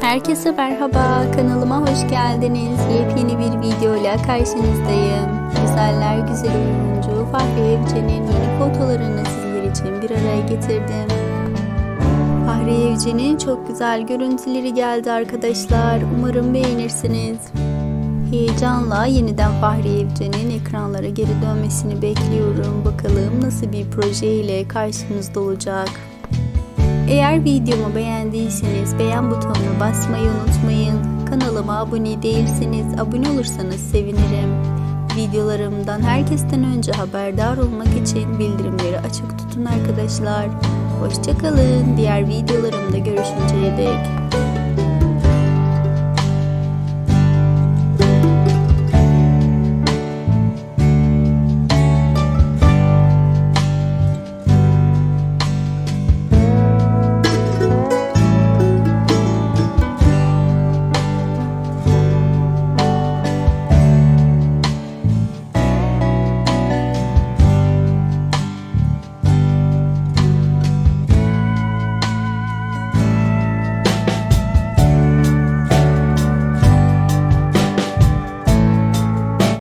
Herkese merhaba, kanalıma hoş geldiniz. Yepyeni bir videoyla karşınızdayım. Güzeller güzel oyuncu Fahriye Evcen'in yeni fotolarını sizler için bir araya getirdim. Fahriye Evcen'in çok güzel görüntüleri geldi arkadaşlar. Umarım beğenirsiniz. Heyecanla yeniden Fahriye Evcen'in ekranlara geri dönmesini bekliyorum. Bakalım nasıl bir proje ile karşımızda olacak. Eğer videomu beğendiyseniz beğen butonuna basmayı unutmayın. Kanalıma abone değilseniz abone olursanız sevinirim. Videolarımdan herkesten önce haberdar olmak için bildirimleri açık tutun arkadaşlar. Hoşçakalın. Diğer videolarımda görüşünceye dek.